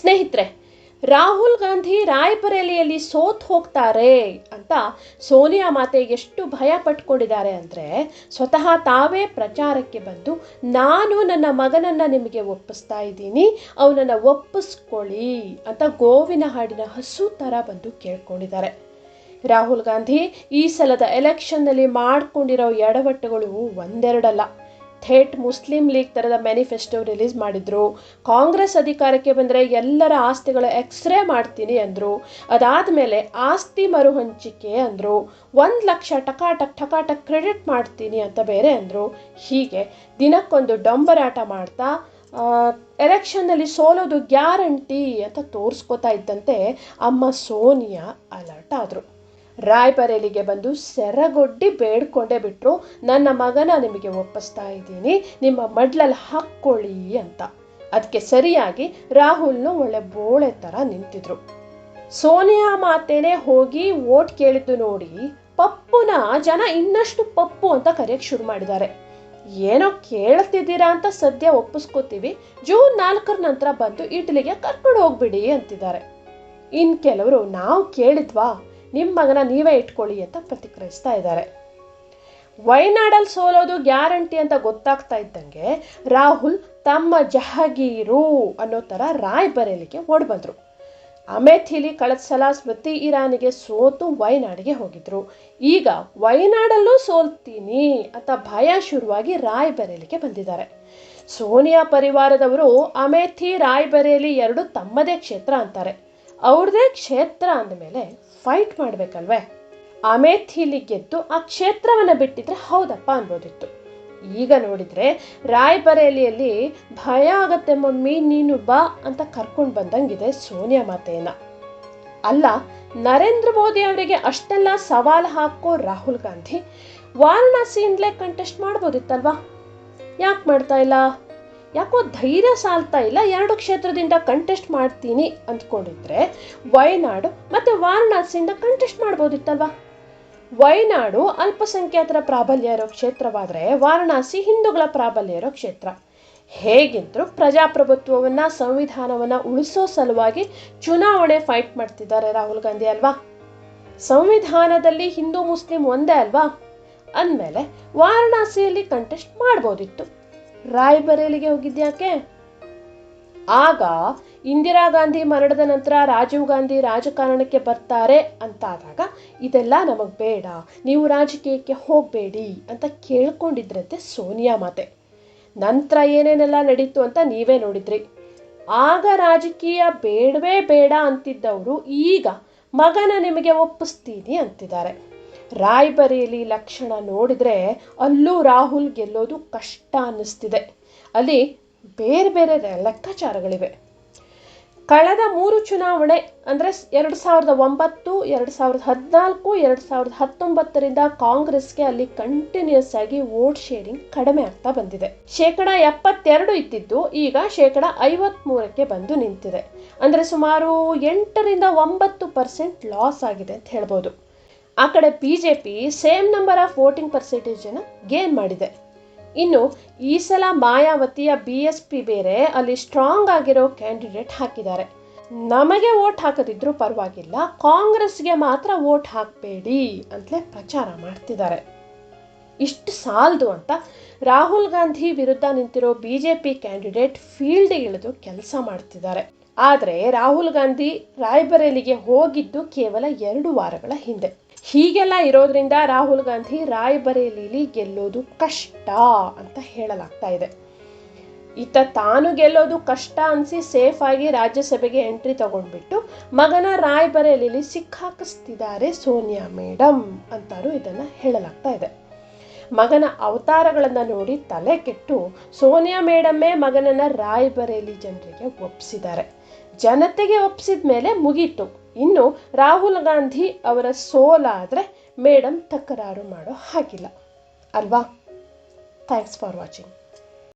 ಸ್ನೇಹಿತರೆ, ರಾಹುಲ್ ಗಾಂಧಿ ರಾಯ್ಬರೇಲಿಯಲ್ಲಿ ಸೋತ್ ಹೋಗ್ತಾರೆ ಅಂತ ಸೋನಿಯಾ ಮಾತೆ ಎಷ್ಟು ಭಯ ಪಟ್ಕೊಂಡಿದ್ದಾರೆ ಅಂದರೆ ಸ್ವತಃ ತಾವೇ ಪ್ರಚಾರಕ್ಕೆ ಬಂದು, ನಾನು ನನ್ನ ಮಗನನ್ನು ನಿಮಗೆ ಒಪ್ಪಿಸ್ತಾ ಇದ್ದೀನಿ, ಅವನನ್ನು ಒಪ್ಪಿಸ್ಕೊಳ್ಳಿ ಅಂತ ಗೋವಿನ ಹಾಡಿನ ಹಸು ಥರ ಬಂದು ಕೇಳ್ಕೊಂಡಿದ್ದಾರೆ. ರಾಹುಲ್ ಗಾಂಧಿ ಈ ಸಲದ ಎಲೆಕ್ಷನ್ನಲ್ಲಿ ಮಾಡಿಕೊಂಡಿರೋ ಎಡವಟ್ಟುಗಳು ಒಂದೆರಡಲ್ಲ. ಥೇಟ್ ಮುಸ್ಲಿಂ ಲೀಗ್ ಥರದ ಮ್ಯಾನಿಫೆಸ್ಟೋ ರಿಲೀಸ್ ಮಾಡಿದ್ರು. ಕಾಂಗ್ರೆಸ್ ಅಧಿಕಾರಕ್ಕೆ ಬಂದರೆ ಎಲ್ಲರ ಆಸ್ತಿಗಳ ಎಕ್ಸ್ರೇ ಮಾಡ್ತೀನಿ ಅಂದರು. ಅದಾದಮೇಲೆ ಆಸ್ತಿ ಮರುಹಂಚಿಕೆ ಅಂದರು. ಒಂದು ಲಕ್ಷ ಟಕಾಟಕ್ ಟಕಾಟಕ್ ಕ್ರೆಡಿಟ್ ಮಾಡ್ತೀನಿ ಅಂತ ಬೇರೆ ಅಂದರು. ಹೀಗೆ ದಿನಕ್ಕೊಂದು ಡಂಬರಾಟ ಮಾಡ್ತಾ ಎಲೆಕ್ಷನ್ನಲ್ಲಿ ಸೋಲೋದು ಗ್ಯಾರಂಟಿ ಅಂತ ತೋರಿಸ್ಕೊತಾ ಇದ್ದಂತೆ ಅಮ್ಮ ಸೋನಿಯಾ ಅಲರ್ಟ್ ಆದರು. ರಾಯ್ಬರೇಲಿಗೆ ಬಂದು ಸೆರಗೊಡ್ಡಿ ಬೇಡ್ಕೊಂಡೇ ಬಿಟ್ಟರು ನನ್ನ ಮಗನ ನಿಮಗೆ ಒಪ್ಪಿಸ್ತಾ ಇದ್ದೀನಿ, ನಿಮ್ಮ ಮಡ್ಲಲ್ಲಿ ಹಾಕ್ಕೊಳ್ಳಿ ಅಂತ. ಅದಕ್ಕೆ ಸರಿಯಾಗಿ ರಾಹುಲ್ನು ಒಳ್ಳೆ ಬೋಳೆ ಥರ ನಿಂತಿದ್ರು. ಸೋನಿಯಾ ಮಾತೇನೆ ಹೋಗಿ ವೋಟ್ ಕೇಳಿದ್ದು ನೋಡಿ ಪಪ್ಪುನ ಜನ ಇನ್ನಷ್ಟು ಪಪ್ಪು ಅಂತ ಕರೆಯಕ್ಕೆ ಶುರು ಮಾಡಿದ್ದಾರೆ. ಏನೋ ಕೇಳ್ತಿದ್ದೀರಾ ಅಂತ ಸದ್ಯ ಒಪ್ಪಿಸ್ಕೋತೀವಿ, ಜೂನ್ ನಾಲ್ಕರ ನಂತರ ಬಂದು ಇಟಲಿಗೆ ಕರ್ಕೊಂಡು ಹೋಗ್ಬಿಡಿ ಅಂತಿದ್ದಾರೆ. ಇನ್ನು ಕೆಲವರು, ನಾವು ಕೇಳಿದ್ವಾ? ನಿಮ್ಮ ಮಗನ ನೀವೇ ಇಟ್ಕೊಳ್ಳಿ ಅಂತ ಪ್ರತಿಕ್ರಿಯಿಸ್ತಾ ಇದ್ದಾರೆ. ವಯನಾಡಲ್ಲಿ ಸೋಲೋದು ಗ್ಯಾರಂಟಿ ಅಂತ ಗೊತ್ತಾಗ್ತಾ ಇದ್ದಂಗೆ ರಾಹುಲ್ ತಮ್ಮ ಜಹಗೀರು ಅನ್ನೋ ಥರ ರಾಯ್ ಓಡ್ ಬಂದರು ಅಮೇಥಿಲಿ ಕಳೆದ ಸಲ ಸ್ಮೃತಿ ಇರಾನಿಗೆ ಸೋತು ವೈನಾಡಿಗೆ ಹೋಗಿದ್ರು. ಈಗ ವೈನಾಡಲ್ಲೂ ಸೋಲ್ತೀನಿ ಅಂತ ಭಯ ಶುರುವಾಗಿ ರಾಯ್ ರಾಯ್ಬರೇಲಿಗೆ ಬಂದಿದ್ದಾರೆ. ಸೋನಿಯಾ ಪರಿವಾರದವರು ಅಮೇಥಿ ರಾಯ್ ರಾಯ್ಬರೇಲಿ ಎರಡು ತಮ್ಮದೇ ಕ್ಷೇತ್ರ ಅಂತಾರೆ. ಅವ್ರದೇ ಕ್ಷೇತ್ರ ಅಂದಮೇಲೆ ಫೈಟ್ ಮಾಡಬೇಕಲ್ವೇ? ಅಮೇಥಿಲಿ ಗೆದ್ದು ಆ ಕ್ಷೇತ್ರವನ್ನು ಬಿಟ್ಟಿದ್ರೆ ಹೌದಪ್ಪ ಅನ್ಬೋದಿತ್ತು. ಈಗ ನೋಡಿದರೆ ರಾಯ್ಬರೇಲಿಯಲ್ಲಿ ಭಯ ಆಗತ್ತೆ ಮಮ್ಮಿ, ನೀನು ಬಾ ಅಂತ ಕರ್ಕೊಂಡು ಬಂದಂಗಿದೆ ಸೋನಿಯಾ ಮಾತೇನ ಅಲ್ಲ, ನರೇಂದ್ರ ಮೋದಿ ಅವರಿಗೆ ಅಷ್ಟೆಲ್ಲ ಸವಾಲು ಹಾಕೋ ರಾಹುಲ್ ಗಾಂಧಿ ವಾರಣಾಸಿಯಿಂದಲೇ ಕಂಟೆಸ್ಟ್ ಮಾಡ್ಬೋದಿತ್ತಲ್ವಾ? ಯಾಕೆ ಮಾಡ್ತಾ ಇಲ್ಲ? ಯಾಕೋ ಧೈರ್ಯ ಸಾಲ್ತಾ ಇಲ್ಲ, ಎರಡು ಕ್ಷೇತ್ರದಿಂದ ಕಂಟೆಸ್ಟ್ ಮಾಡ್ತೀನಿ ಅಂದ್ಕೊಂಡಿದ್ರೆ ವಯನಾಡು ಮತ್ತು ವಾರಣಾಸಿಯಿಂದ ಕಂಟೆಸ್ಟ್ ಮಾಡ್ಬೋದಿತ್ತಲ್ವಾ? ವಯನಾಡು ಅಲ್ಪಸಂಖ್ಯಾತರ ಪ್ರಾಬಲ್ಯ ಇರೋ ಕ್ಷೇತ್ರವಾದರೆ ವಾರಣಾಸಿ ಹಿಂದೂಗಳ ಪ್ರಾಬಲ್ಯ ಇರೋ ಕ್ಷೇತ್ರ. ಹೇಗಿದ್ರು ಪ್ರಜಾಪ್ರಭುತ್ವವನ್ನು, ಸಂವಿಧಾನವನ್ನು ಉಳಿಸೋ ಸಲುವಾಗಿ ಚುನಾವಣೆ ಫೈಟ್ ಮಾಡ್ತಿದ್ದಾರೆ ರಾಹುಲ್ ಗಾಂಧಿ ಅಲ್ವಾ? ಸಂವಿಧಾನದಲ್ಲಿ ಹಿಂದೂ, ಮುಸ್ಲಿಂ ಒಂದೇ ಅಲ್ವಾ? ಅಂದಮೇಲೆ ವಾರಣಾಸಿಯಲ್ಲಿ ಕಂಟೆಸ್ಟ್ ಮಾಡ್ಬೋದಿತ್ತು. ರಾಯ್ಬರೇಲಿಗೆ ಹೋಗಿದ್ಯಾಕೆ ಆಗ ಇಂದಿರಾ ಗಾಂಧಿ ಮರಣದ ನಂತರ ರಾಜೀವ್ ಗಾಂಧಿ ರಾಜಕಾರಣಕ್ಕೆ ಬರ್ತಾರೆ ಅಂತಾದಾಗ, ಇದೆಲ್ಲ ನಮಗೆ ಬೇಡ, ನೀವು ರಾಜಕೀಯಕ್ಕೆ ಹೋಗಬೇಡಿ ಅಂತ ಕೇಳ್ಕೊಂಡಿದ್ರಂತೆ ಸೋನಿಯಾ ಮಾತೆ. ನಂತರ ಏನೇನೆಲ್ಲ ನಡೀತು ಅಂತ ನೀವೇ ನೋಡಿದ್ರಿ. ಆಗ ರಾಜಕೀಯ ಬೇಡವೇ ಬೇಡ ಅಂತಿದ್ದವರು ಈಗ ಮಗನ ನಿಮಗೆ ಒಪ್ಪಿಸ್ತೀನಿ ಅಂತಿದ್ದಾರೆ. ರಾಯ್ಬರೇಲಿ ಲಕ್ಷಣ ನೋಡಿದರೆ ಅಲ್ಲೂ ರಾಹುಲ್ ಗೆಲ್ಲೋದು ಕಷ್ಟ ಅನ್ನಿಸ್ತಿದೆ. ಅಲ್ಲಿ ಬೇರೆ ಬೇರೆ ಲೆಕ್ಕಾಚಾರಗಳಿವೆ. ಕಳೆದ ಮೂರು ಚುನಾವಣೆ, ಅಂದರೆ ಎರಡು ಸಾವಿರದ ಒಂಬತ್ತು, ಎರಡು ಸಾವಿರದ ಹದಿನಾಲ್ಕು, ಎರಡು ಸಾವಿರದ ಹತ್ತೊಂಬತ್ತರಿಂದ ಕಾಂಗ್ರೆಸ್ಗೆ ಅಲ್ಲಿ ಕಂಟಿನ್ಯೂಸ್ ಆಗಿ ವೋಟ್ ಶೇರಿಂಗ್ ಕಡಿಮೆ ಆಗ್ತಾ ಬಂದಿದೆ. ಶೇಕಡ ಎಪ್ಪತ್ತೆರಡು ಇದ್ದಿದ್ದು ಈಗ ಶೇಕಡ ಐವತ್ಮೂರಕ್ಕೆ ಬಂದು ನಿಂತಿದೆ. ಅಂದರೆ ಸುಮಾರು ಎಂಟರಿಂದ ಒಂಬತ್ತು ಪರ್ಸೆಂಟ್ ಲಾಸ್ ಆಗಿದೆ ಅಂತ ಹೇಳ್ಬೋದು. ಆ ಕಡೆ B J P same number of voting ಪರ್ಸೆಂಟೇಜನ್ನು gain ಮಾಡಿದೆ. ಇನ್ನು ಈ ಸಲ ಮಾಯಾವತಿಯ ಬಿ ಎಸ್ ಪಿ ಬೇರೆ, ಅಲ್ಲಿ ಸ್ಟ್ರಾಂಗ್ ಆಗಿರೋ ಕ್ಯಾಂಡಿಡೇಟ್ ಹಾಕಿದ್ದಾರೆ. ನಮಗೆ ವೋಟ್ ಹಾಕದಿದ್ರೂ ಪರವಾಗಿಲ್ಲ, ಕಾಂಗ್ರೆಸ್ಗೆ ಮಾತ್ರ ವೋಟ್ ಹಾಕಬೇಡಿ ಅಂತಲೇ ಪ್ರಚಾರ ಮಾಡ್ತಿದ್ದಾರೆ. ಇಷ್ಟು ಸಾಲದು ಅಂತ ರಾಹುಲ್ ಗಾಂಧಿ ವಿರುದ್ಧ ನಿಂತಿರೋ ಬಿ ಜೆ ಪಿ ಕ್ಯಾಂಡಿಡೇಟ್ ಫೀಲ್ಡ್ಗೆ ಇಳಿದು ಕೆಲಸ ಮಾಡ್ತಿದ್ದಾರೆ. ಆದರೆ ರಾಹುಲ್ ಗಾಂಧಿ ರಾಯ್ಬರೇಲಿಗೆ ಹೋಗಿದ್ದು ಕೇವಲ ಎರಡು ವಾರಗಳ ಹಿಂದೆ. ಹೀಗೆಲ್ಲ ಇರೋದ್ರಿಂದ ರಾಹುಲ್ ಗಾಂಧಿ ರಾಯ್ಬರೇಲಿಲಿ ಗೆಲ್ಲೋದು ಕಷ್ಟ ಅಂತ ಹೇಳಲಾಗ್ತಾ ಇದೆ. ಇತ್ತ ತಾನು ಗೆಲ್ಲೋದು ಕಷ್ಟ ಅನಿಸಿ ಸೇಫ್ ಆಗಿ ರಾಜ್ಯಸಭೆಗೆ ಎಂಟ್ರಿ ತಗೊಂಡ್ಬಿಟ್ಟು ಮಗನ ರಾಯ್ಬರೇಲಿಲಿ ಸಿಕ್ಕಾಕಿಸ್ತಿದ್ದಾರೆ ಸೋನಿಯಾ ಮೇಡಮ್ ಅಂತಾನು ಇದನ್ನು ಹೇಳಲಾಗ್ತಾ ಇದೆ. ಮಗನ ಅವತಾರಗಳನ್ನು ನೋಡಿ ತಲೆ ಕೆಟ್ಟು ಸೋನಿಯಾ ಮೇಡಮ್ಮೇ ಮಗನನ್ನ ರಾಯ್ಬರೇಲಿ ಜನರಿಗೆ ಒಪ್ಪಿಸಿದ್ದಾರೆ ಜನತೆಗೆ ಒಪ್ಪಿಸಿದ ಮೇಲೆ ಮುಗೀತು. ಇನ್ನು ರಾಹುಲ್ ಗಾಂಧಿ ಅವರ ಸೋಲಾದರೆ ಮೇಡಮ್ ತಕರಾರು ಮಾಡೋ ಹಾಗಿಲ್ಲ. ಅಲ್ವಾ? Thanks for watching